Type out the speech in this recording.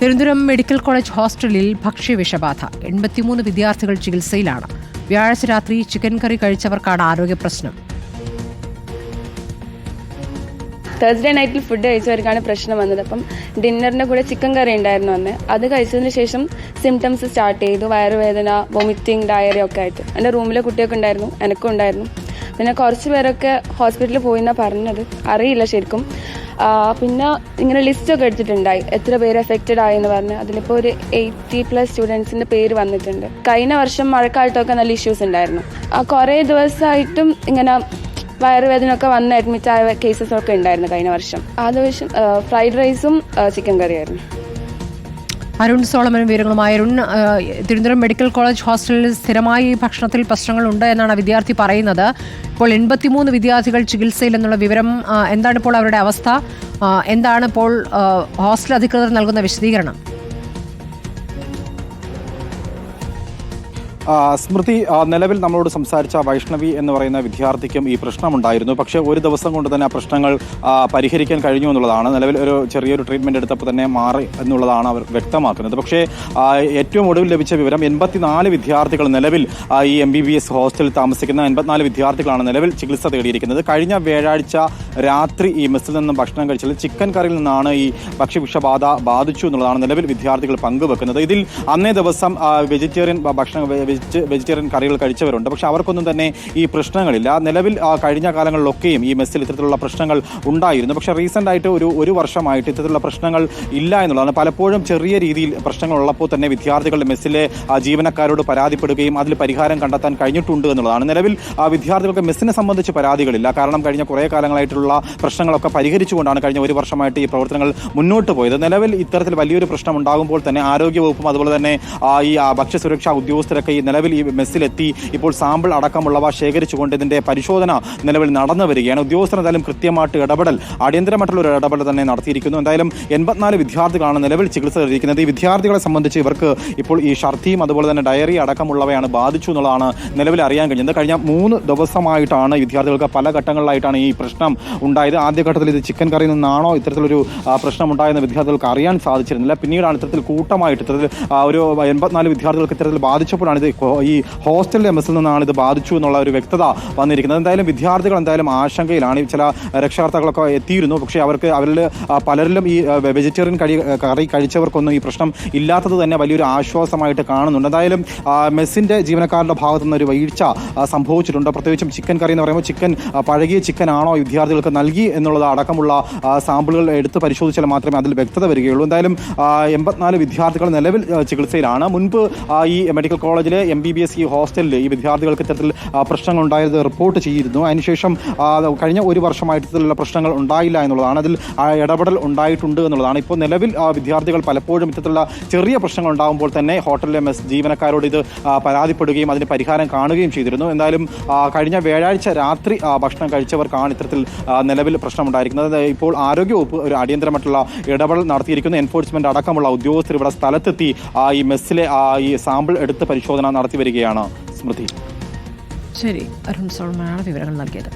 Thiruvananthapuram medical college ഹോസ്റ്റലിൽ ഭക്ഷ്യവിഷബാധ. എൺപത്തിമൂന്ന് വിദ്യാർത്ഥികൾ ചികിത്സയിലാണ്. വ്യാഴാഴ്ച രാത്രി ചിക്കൻ കറി കഴിച്ചവർക്കാണ് ആരോഗ്യ പ്രശ്നം തേഴ്സ്ഡേ നൈറ്റിൽ ഫുഡ് കഴിച്ചവർക്കാണ് പ്രശ്നം വന്നത്. അപ്പം ഡിന്നറിന്റെ കൂടെ ചിക്കൻ കറി ഉണ്ടായിരുന്നു അന്ന്. അത് കഴിച്ചതിന് ശേഷം സിംറ്റംസ് സ്റ്റാർട്ട് ചെയ്തു. വയറുവേദന വൊമിറ്റിംഗ് ഡയറി ഒക്കെ ആയിട്ട്. എന്റെ റൂമിലെ കുട്ടിയൊക്കെ ഉണ്ടായിരുന്നു. എനിക്കും ഉണ്ടായിരുന്നു. പിന്നെ കുറച്ച് പേരൊക്കെ ഹോസ്പിറ്റലിൽ പോയി എന്നാണ് പറഞ്ഞത്. അറിയില്ല ശരിക്കും. പിന്നെ ഇങ്ങനെ ലിസ്റ്റ് ലിസ്റ്റൊക്കെ എടുത്തിട്ടുണ്ടായി. എത്ര പേര് എഫക്റ്റഡ് ആയെന്ന് പറഞ്ഞ്. അതിലിപ്പോൾ ഒരു എയ്റ്റി പ്ലസ് സ്റ്റുഡൻസിന്റെ പേര് വന്നിട്ടുണ്ട്. കഴിഞ്ഞ വർഷം മഴക്കാലത്തൊക്കെ നല്ല ഇഷ്യൂസ് ഉണ്ടായിരുന്നു. കുറേ ദിവസമായിട്ടും ഇങ്ങനെ വയറുവേദന ഒക്കെ വന്ന് അഡ്മിറ്റ് ആയ കേസസ് ഒക്കെ ഉണ്ടായിരുന്നു കഴിഞ്ഞ വർഷം. ആ ദിവസം ഫ്രൈഡ് റൈസും ചിക്കൻ കറിയായിരുന്നു അരുൺ സോളമൻ വിവരങ്ങളുമായി അരുൺ തിരുവനന്തപുരം മെഡിക്കൽ കോളേജ് ഹോസ്റ്റലിൽ സ്ഥിരമായി ഭക്ഷണത്തിൽ പ്രശ്നങ്ങളുണ്ട് എന്നാണ് വിദ്യാർത്ഥി പറയുന്നത്. ഇപ്പോൾ എൺപത്തിമൂന്ന് വിദ്യാർത്ഥികൾ ചികിത്സയിൽ എന്നുള്ള വിവരം എന്താണ് ഇപ്പോൾ അവരുടെ അവസ്ഥ? എന്താണ് ഇപ്പോൾ ഹോസ്റ്റൽ അധികൃതർ നൽകുന്ന വിശദീകരണം? സ്മൃതി നിലവിൽ നമ്മളോട് സംസാരിച്ച വൈഷ്ണവി എന്ന് പറയുന്ന വിദ്യാർത്ഥിക്കും ഈ പ്രശ്നമുണ്ടായിരുന്നു. പക്ഷേ ഒരു ദിവസം കൊണ്ട് തന്നെ ആ പ്രശ്നങ്ങൾ പരിഹരിക്കാൻ കഴിഞ്ഞു എന്നുള്ളതാണ്. നിലവിൽ ഒരു ചെറിയൊരു ട്രീറ്റ്മെന്റ് എടുത്തപ്പോൾ തന്നെ മാറി എന്നുള്ളതാണ് അവർ വ്യക്തമാക്കുന്നത്. പക്ഷേ ഏറ്റവും ഒടുവിൽ ലഭിച്ച വിവരം എൺപത്തിനാല് വിദ്യാർത്ഥികൾ നിലവിൽ ഈ എം ബി ബി എസ് ഹോസ്റ്റലിൽ താമസിക്കുന്ന എൺപത്തിനാല് വിദ്യാർത്ഥികളാണ് നിലവിൽ ചികിത്സ തേടിയിരിക്കുന്നത്. കഴിഞ്ഞ വ്യാഴാഴ്ച രാത്രി ഈ മെസ്സിൽ നിന്ന് ഭക്ഷണം കഴിച്ചത് ചിക്കൻ കറിയിൽ നിന്നാണ് ഈ ഭക്ഷ്യവിഷബാധ ബാധിച്ചു എന്നുള്ളതാണ് നിലവിൽ വിദ്യാർത്ഥികൾ പങ്കുവെക്കുന്നത്. ഇതിൽ അന്നേ ദിവസം വെജിറ്റേറിയൻ ഭക്ഷണം വെജിറ്റേറിയൻ കറികൾ കഴിച്ചവരുണ്ട്. പക്ഷെ അവർക്കൊന്നും തന്നെ ഈ പ്രശ്നങ്ങളില്ല. നിലവിൽ കഴിഞ്ഞ കാലങ്ങളിലൊക്കെയും ഈ മെസ്സിൽ ഇത്തരത്തിലുള്ള പ്രശ്നങ്ങൾ ഉണ്ടായിരുന്നു. പക്ഷെ റീസെന്റ് ആയിട്ട് ഒരു ഒരു വർഷമായിട്ട് ഇത്തരത്തിലുള്ള പ്രശ്നങ്ങൾ ഇല്ല എന്നുള്ളതാണ്. പലപ്പോഴും ചെറിയ രീതിയിൽ പ്രശ്നങ്ങൾ ഉള്ളപ്പോൾ തന്നെ വിദ്യാർത്ഥികളുടെ മെസ്സിലെ ജീവനക്കാരോട് പരാതിപ്പെടുകയും അതിൽ പരിഹാരം കണ്ടെത്താൻ കഴിഞ്ഞിട്ടുണ്ട് എന്നുള്ളതാണ്. നിലവിൽ വിദ്യാർത്ഥികൾക്ക് മെസ്സിനെ സംബന്ധിച്ച് പരാതികളില്ല. കാരണം കഴിഞ്ഞ കുറേ കാലങ്ങളായിട്ടുള്ള പ്രശ്നങ്ങളൊക്കെ പരിഹരിച്ചുകൊണ്ടാണ് കഴിഞ്ഞ ഒരു വർഷമായിട്ട് ഈ പ്രവർത്തനങ്ങൾ മുന്നോട്ട് പോയത്. നിലവിൽ ഇത്തരത്തിൽ വലിയൊരു പ്രശ്നം ഉണ്ടാകുമ്പോൾ തന്നെ ആരോഗ്യവകുപ്പും അതുപോലെ തന്നെ ഈ ഭക്ഷ്യസുരക്ഷാ ഉദ്യോഗസ്ഥരൊക്കെ ഈ നിലവിൽ ഈ മെസ്സിലെത്തി. ഇപ്പോൾ സാമ്പിൾ അടക്കമുള്ളവ ശേഖരിച്ചുകൊണ്ട് ഇതിന്റെ പരിശോധന നിലവിൽ നടന്നു വരികയാണ്. ഉദ്യോഗസ്ഥർ എന്തായാലും കൃത്യമായിട്ട് ഇടപെടൽ അടിയന്തരമായിട്ടുള്ള ഒരു ഇടപെടൽ തന്നെ നടത്തിയിരിക്കുന്നു. എന്തായാലും എൺപത്തിനാല് വിദ്യാർത്ഥികളാണ് നിലവിൽ ചികിത്സ ഇരിക്കുന്നത് ഈ വിദ്യാർത്ഥികളെ സംബന്ധിച്ച് ഇവർക്ക് ഇപ്പോൾ ഈ ഛർദിയും അതുപോലെ തന്നെ ഡയറി അടക്കമുള്ളവയാണ് ബാധിച്ചു എന്നുള്ളതാണ് നിലവിൽ അറിയാൻ കഴിഞ്ഞത്. കഴിഞ്ഞ മൂന്ന് ദിവസമായിട്ടാണ് വിദ്യാർത്ഥികൾക്ക് പല ഘട്ടങ്ങളിലായിട്ടാണ് ഈ പ്രശ്നം ഉണ്ടായത്. ആദ്യഘട്ടത്തിൽ ഇത് ചിക്കൻ കറിയിൽ നിന്നാണോ ഇത്തരത്തിലൊരു പ്രശ്നം ഉണ്ടായെന്ന് വിദ്യാർത്ഥികൾക്ക് അറിയാൻ സാധിച്ചിരുന്നില്ല. പിന്നീടാണ് ഇത്തരത്തിൽ കൂട്ടമായിട്ട് ഇത്തരത്തിൽ ഒരു എൺപത്തിനാല് വിദ്യാർത്ഥികൾക്ക് ഇത്തരത്തിൽ ബാധിച്ചപ്പോഴാണ് ഇത് ഈ ഹോസ്റ്റലിലെ മെസ്സിൽ നിന്നാണ് ഇത് ബാധിച്ചു എന്നുള്ള ഒരു വ്യക്തത വന്നിരിക്കുന്നത്. എന്തായാലും വിദ്യാർത്ഥികൾ എന്തായാലും ആശങ്കയിലാണ്. ചില രക്ഷകർത്താക്കളൊക്കെ എത്തിയിരുന്നു. പക്ഷേ അവർക്ക് അവരിൽ പലരിലും ഈ വെജിറ്റേറിയൻ കഴി കറി കഴിച്ചവർക്കൊന്നും ഈ പ്രശ്നം ഇല്ലാത്തത് തന്നെ വലിയൊരു ആശ്വാസമായിട്ട് കാണുന്നുണ്ട്. എന്തായാലും മെസ്സിന്റെ ജീവനക്കാരുടെ ഭാഗത്തു നിന്ന് ഒരു വീഴ്ച സംഭവിച്ചിട്ടുണ്ട്. പ്രത്യേകിച്ചും ചിക്കൻ കറി എന്ന് പറയുമ്പോൾ ചിക്കൻ പഴകിയ ചിക്കൻ ആണോ വിദ്യാർത്ഥികൾക്ക് നൽകി എന്നുള്ളത് അടക്കമുള്ള സാമ്പിളുകൾ എടുത്ത് പരിശോധിച്ചാൽ മാത്രമേ അതിൽ വ്യക്തത വരികയുള്ളൂ. എന്തായാലും എൺപത്തിനാല് വിദ്യാർത്ഥികൾ നിലവിൽ ചികിത്സയിലാണ്. മുൻപ് ഈ മെഡിക്കൽ കോളേജിലെ എം ബി ബി എസ് ഈ ഹോസ്റ്റലിൽ ഈ വിദ്യാർത്ഥികൾക്ക് ഇത്തരത്തിൽ ഉണ്ടായത് റിപ്പോർട്ട് ചെയ്തിരുന്നു. അതിനുശേഷം കഴിഞ്ഞ ഒരു വർഷമായിട്ട് ഇത്തരത്തിലുള്ള പ്രശ്നങ്ങൾ ഉണ്ടായില്ല എന്നുള്ളതാണ്. അതിൽ ഇടപെടൽ ഉണ്ടായിട്ടുണ്ട് എന്നുള്ളതാണ്. ഇപ്പോൾ നിലവിൽ വിദ്യാർത്ഥികൾ പലപ്പോഴും ഇത്തരത്തിലുള്ള ചെറിയ പ്രശ്നങ്ങൾ ഉണ്ടാകുമ്പോൾ തന്നെ ഹോട്ടലിലെ മെസ് ജീവനക്കാരോട് ഇത് പരാതിപ്പെടുകയും അതിന് പരിഹാരം കാണുകയും ചെയ്തിരുന്നു. എന്തായാലും കഴിഞ്ഞ വ്യാഴാഴ്ച രാത്രി ഭക്ഷണം കഴിച്ചവർക്കാണ് ഇത്തരത്തിൽ നിലവിൽ പ്രശ്നമുണ്ടായിരിക്കുന്നത്. ഇപ്പോൾ ആരോഗ്യവകുപ്പ് ഒരു അടിയന്തരമായിട്ടുള്ള ഇടപെടൽ നടത്തിയിരിക്കുന്ന. എൻഫോഴ്സ്മെന്റ് അടക്കമുള്ള ഉദ്യോഗസ്ഥർ ഇവിടെ സ്ഥലത്തെത്തി ആ, ഈ മെസ്സിലെ ആ, ഈ സാമ്പിൾ എടുത്ത് പരിശോധന നടത്തി വരികയാണ്. സ്മൃതി. ശരി അരുൺ സോൾമാണ് വിവരങ്ങൾ നൽകിയത്.